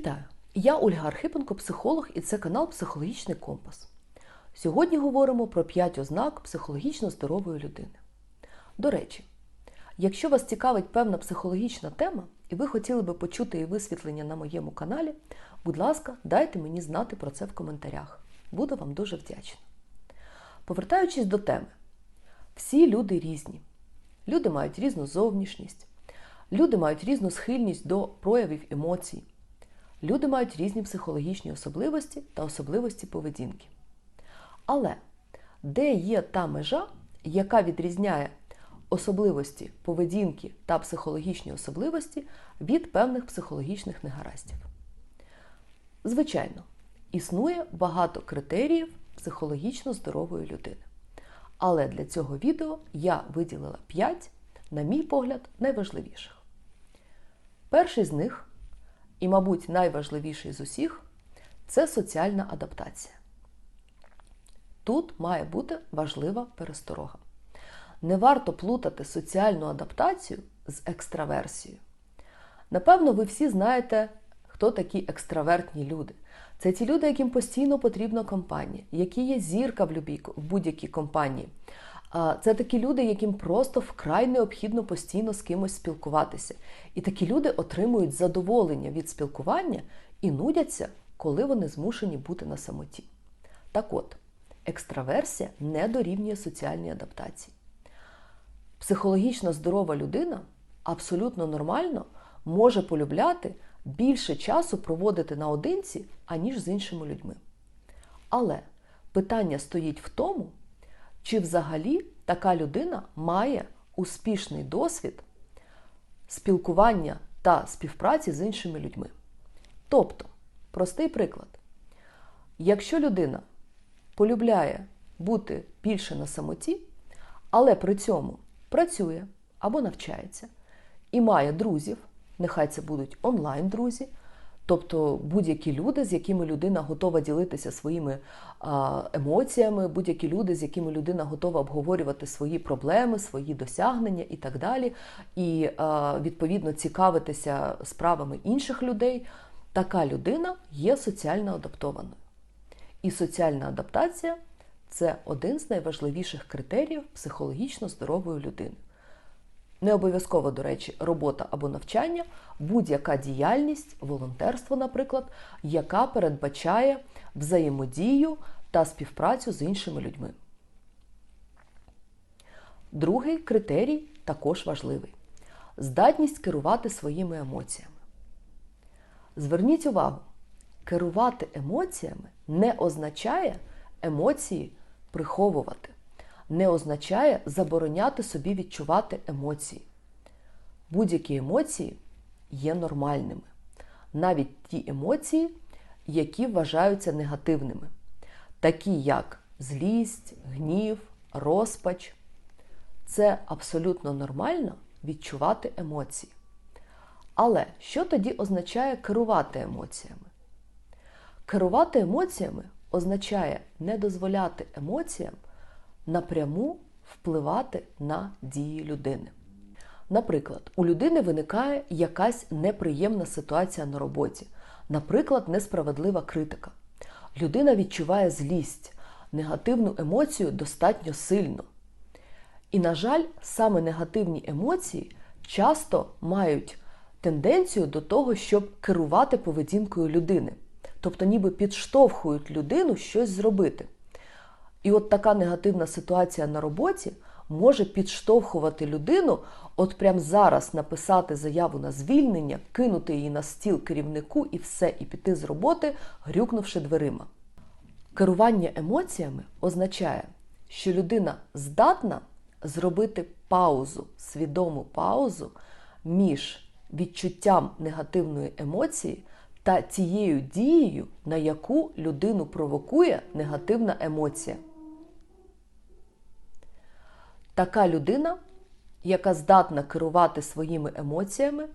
Вітаю! Я Ольга Архипенко, психолог, і це канал Психологічний Компас. Сьогодні говоримо про 5 ознак психологічно здорової людини. До речі, якщо вас цікавить певна психологічна тема, і ви хотіли би почути її висвітлення на моєму каналі, будь ласка, дайте мені знати про це в коментарях. Буду вам дуже вдячна. Повертаючись до теми, всі люди різні. Люди мають різну зовнішність, люди мають різну схильність до проявів емоцій. Люди мають різні психологічні особливості та особливості поведінки. Але де є та межа, яка відрізняє особливості поведінки та психологічні особливості від певних психологічних негараздів? Звичайно, існує багато критеріїв психологічно здорової людини. Але для цього відео я виділила 5, на мій погляд, найважливіших. Перший з них і, мабуть, найважливіший з усіх це соціальна адаптація. Тут має бути важлива пересторога. Не варто плутати соціальну адаптацію з екстраверсією. Напевно, ви всі знаєте, хто такі екстравертні люди. Це ті люди, яким постійно потрібна компанія, які є зірка в будь-якій компанії. Це такі люди, яким просто вкрай необхідно постійно з кимось спілкуватися. І такі люди отримують задоволення від спілкування і нудяться, коли вони змушені бути на самоті. Так от, екстраверсія не дорівнює соціальній адаптації. Психологічно здорова людина абсолютно нормально може полюбляти більше часу проводити наодинці, аніж з іншими людьми. Але питання стоїть в тому, чи взагалі така людина має успішний досвід спілкування та співпраці з іншими людьми. Тобто, простий приклад, якщо людина полюбляє бути більше на самоті, але при цьому працює або навчається і має друзів, нехай це будуть онлайн-друзі, Тобто будь-які люди, з якими людина готова ділитися своїми емоціями, будь-які люди, з якими людина готова обговорювати свої проблеми, свої досягнення і так далі, і відповідно цікавитися справами інших людей, така людина є соціально адаптованою. І соціальна адаптація це один з найважливіших критеріїв психологічно здорової людини. Не обов'язково, до речі, робота або навчання, будь-яка діяльність, волонтерство, наприклад, яка передбачає взаємодію та співпрацю з іншими людьми. Другий критерій також важливий здатність керувати своїми емоціями. Зверніть увагу, керувати емоціями не означає емоції приховувати не означає забороняти собі відчувати емоції. Будь-які емоції є нормальними. Навіть ті емоції, які вважаються негативними, такі як злість, гнів, розпач. Це абсолютно нормально відчувати емоції. Але що тоді означає керувати емоціями? Керувати емоціями означає не дозволяти емоціям напряму впливати на дії людини. Наприклад, у людини виникає якась неприємна ситуація на роботі, наприклад, несправедлива критика. Людина відчуває злість, негативну емоцію достатньо сильно. І, на жаль, саме негативні емоції часто мають тенденцію до того, щоб керувати поведінкою людини, тобто ніби підштовхують людину щось зробити. І от така негативна ситуація на роботі може підштовхувати людину, от прямо зараз написати заяву на звільнення, кинути її на стіл керівнику і все, і піти з роботи, грюкнувши дверима. Керування емоціями означає, що людина здатна зробити паузу, свідому паузу між відчуттям негативної емоції та тією дією, на яку людину провокує негативна емоція. Така людина, яка здатна керувати своїми емоціями,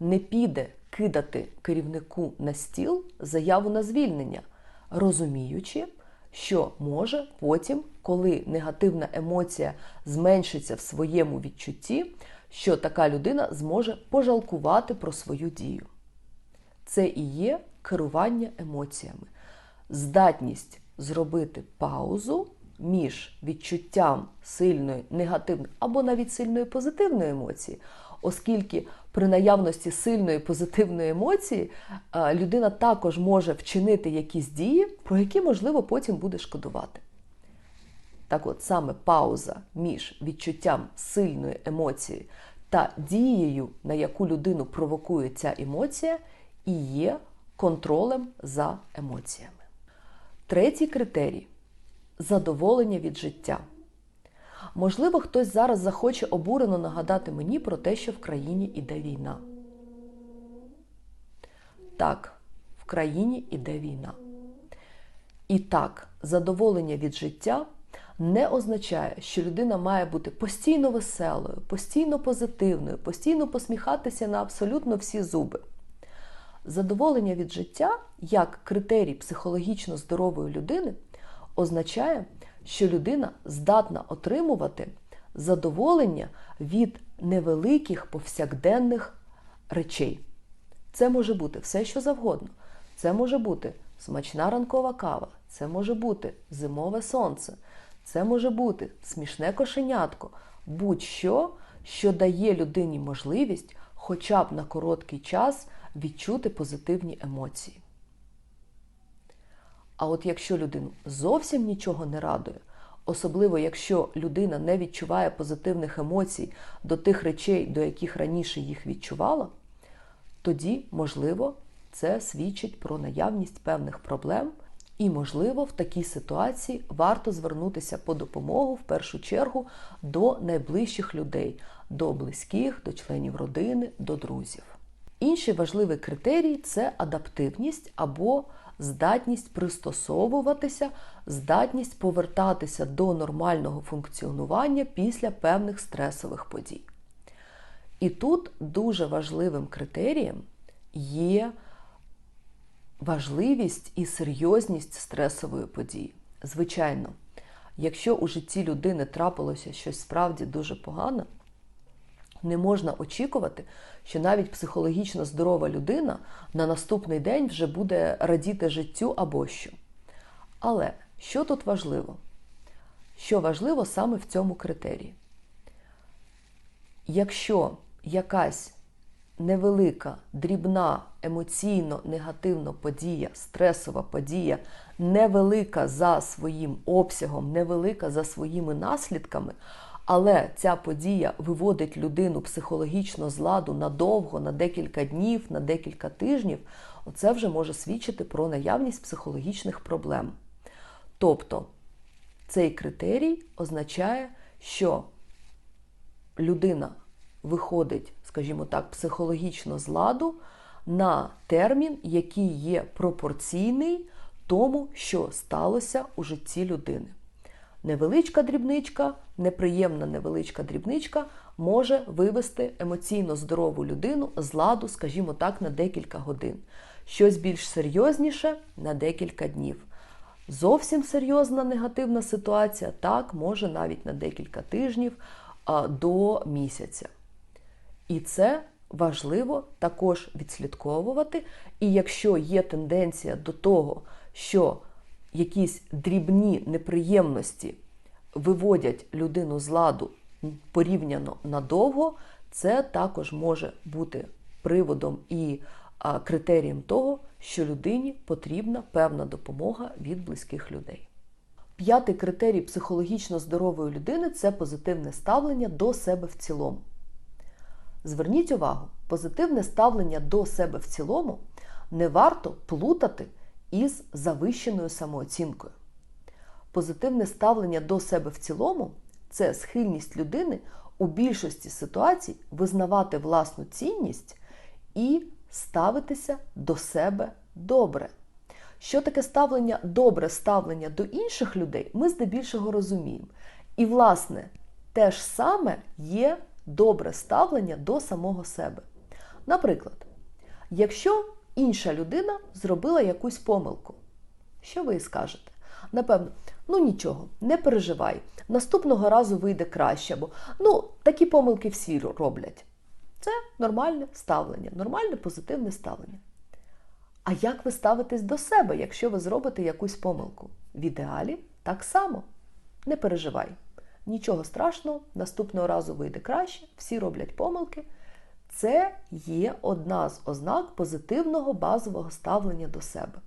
не піде кидати керівнику на стіл заяву на звільнення, розуміючи, що може потім, коли негативна емоція зменшиться в своєму відчутті, що така людина зможе пожалкувати про свою дію. Це і є керування емоціями, здатність зробити паузу між відчуттям сильної негативної або навіть сильної позитивної емоції, оскільки при наявності сильної позитивної емоції е, людина також може вчинити якісь дії, про які, можливо, потім буде шкодувати. Так от саме пауза між відчуттям сильної емоції та дією, на яку людину провокує ця емоція, і є контролем за емоціями. Третій критерій задоволення від життя. Можливо, хтось зараз захоче обурено нагадати мені про те, що в країні іде війна. Так, в країні іде війна. І так, задоволення від життя не означає, що людина має бути постійно веселою, постійно позитивною, постійно посміхатися на абсолютно всі зуби. Задоволення від життя як критерій психологічно здорової людини означає, що людина здатна отримувати задоволення від невеликих повсякденних речей. Це може бути все, що завгодно. Це може бути смачна ранкова кава, це може бути зимове сонце, це може бути смішне кошенятко, будь-що, що дає людині можливість хоча б на короткий час відчути позитивні емоції. А от якщо людину зовсім нічого не радує, особливо якщо людина не відчуває позитивних емоцій до тих речей, до яких раніше їх відчувала, тоді, можливо, це свідчить про наявність певних проблем, і, можливо, в такій ситуації варто звернутися по допомогу в першу чергу до найближчих людей, до близьких, до членів родини, до друзів. Інший важливий критерій це адаптивність або здатність пристосовуватися, здатність повертатися до нормального функціонування після певних стресових подій. І тут дуже важливим критерієм є важливість і серйозність стресової події. Звичайно, якщо у житті людини трапилося щось справді дуже погане, не можна очікувати, що навіть психологічно здорова людина на наступний день вже буде радіти життю або що. Але що тут важливо? Що важливо саме в цьому критерії? Якщо якась невелика, дрібна, емоційно негативна подія, стресова подія, невелика за своїм обсягом, невелика за своїми наслідками, але ця подія виводить людину психологічно з ладу надовго, на декілька днів, на декілька тижнів, оце вже може свідчити про наявність психологічних проблем. Тобто цей критерій означає, що людина виходить, скажімо так, психологічно з ладу на термін, який є пропорційний тому, що сталося у житті людини. Невеличка дрібничка, неприємна невеличка дрібничка може вивести емоційно здорову людину з ладу, скажімо так, на декілька годин. Щось більш серйозніше на декілька днів. Зовсім серйозна негативна ситуація, так, може навіть на декілька тижнів а, до місяця. І це важливо також відслідковувати. І якщо є тенденція до того, що якісь дрібні неприємності виводять людину з ладу порівняно надовго, це також може бути приводом і критерієм того, що людині потрібна певна допомога від близьких людей. П'ятий критерій психологічно здорової людини це позитивне ставлення до себе в цілому. Зверніть увагу, позитивне ставлення до себе в цілому не варто плутати із завищеною самооцінкою. Позитивне ставлення до себе в цілому це схильність людини у більшості ситуацій визнавати власну цінність і ставитися до себе добре. Що таке ставлення, добре ставлення до інших людей, ми здебільшого розуміємо. І, власне, те ж саме є добре ставлення до самого себе. Наприклад, якщо інша людина зробила якусь помилку. Що ви скажете? Напевно, ну нічого, не переживай. Наступного разу вийде краще, бо ну, такі помилки всі роблять. Це нормальне ставлення, нормальне позитивне ставлення. А як ви ставитесь до себе, якщо ви зробите якусь помилку? В ідеалі так само. Не переживай. Нічого страшного, наступного разу вийде краще, всі роблять помилки. Це є одна з ознак позитивного базового ставлення до себе.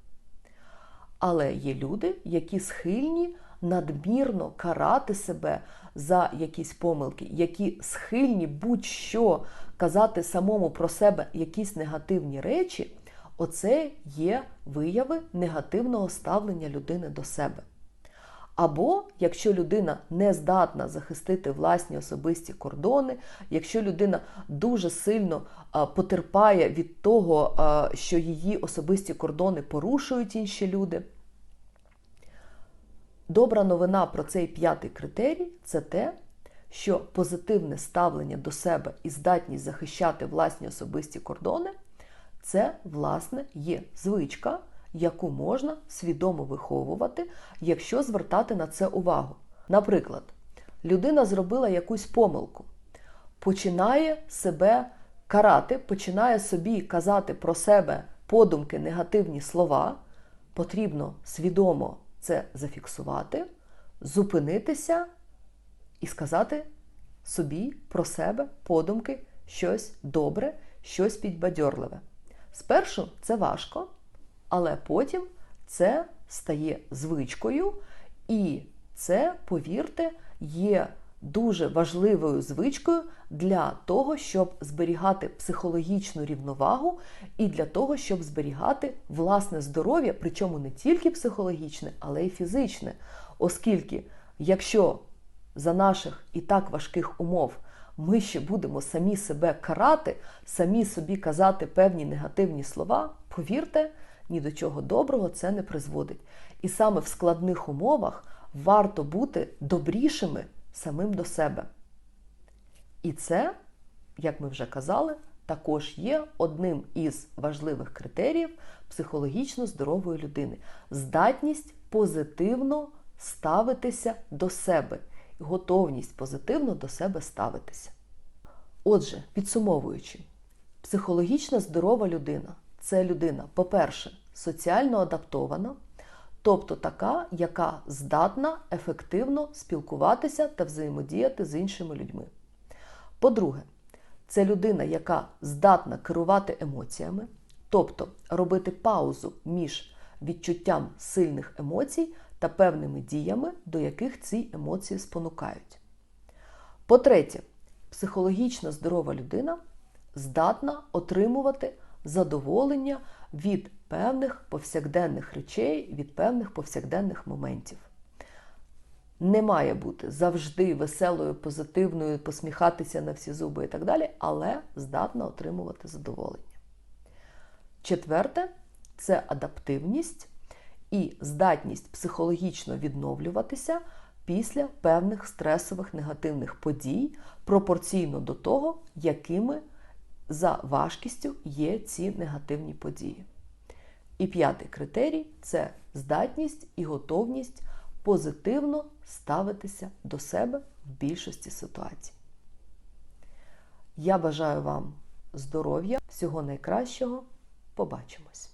Але є люди, які схильні надмірно карати себе за якісь помилки, які схильні будь-що казати самому про себе якісь негативні речі. Оце є вияви негативного ставлення людини до себе. Або якщо людина не здатна захистити власні особисті кордони, якщо людина дуже сильно потерпає від того, що її особисті кордони порушують інші люди. Добра новина про цей п'ятий критерій це те, що позитивне ставлення до себе і здатність захищати власні особисті кордони це, власне, є звичка, яку можна свідомо виховувати, якщо звертати на це увагу. Наприклад, людина зробила якусь помилку, починає себе карати, починає собі казати про себе подумки, негативні слова, потрібно свідомо це зафіксувати, зупинитися і сказати собі про себе подумки щось добре, щось підбадьорливе. Спершу це важко, але потім це стає звичкою, і це, повірте, є дуже важливою звичкою для того, щоб зберігати психологічну рівновагу і для того, щоб зберігати власне здоров'я, причому не тільки психологічне, але й фізичне. Оскільки, якщо за наших і так важких умов ми ще будемо самі себе карати, самі собі казати певні негативні слова, повірте, ні до чого доброго це не призводить. І саме в складних умовах варто бути добрішими самим до себе. І це, як ми вже казали, також є одним із важливих критеріїв психологічно здорової людини здатність позитивно ставитися до себе, готовність позитивно до себе ставитися. Отже, підсумовуючи, психологічно здорова людина це людина, по-перше, соціально адаптована, тобто така, яка здатна ефективно спілкуватися та взаємодіяти з іншими людьми. По-друге, це людина, яка здатна керувати емоціями, тобто робити паузу між відчуттям сильних емоцій та певними діями, до яких ці емоції спонукають. По-третє, психологічно здорова людина здатна отримувати задоволення від певних повсякденних речей, від певних повсякденних моментів. Не має бути завжди веселою, позитивною, посміхатися на всі зуби і так далі, але здатна отримувати задоволення. Четверте це адаптивність і здатність психологічно відновлюватися після певних стресових негативних подій пропорційно до того, якими за важкістю є ці негативні події. І п'ятий критерій це здатність і готовність позитивно ставитися до себе в більшості ситуацій. Я бажаю вам здоров'я, всього найкращого. Побачимось!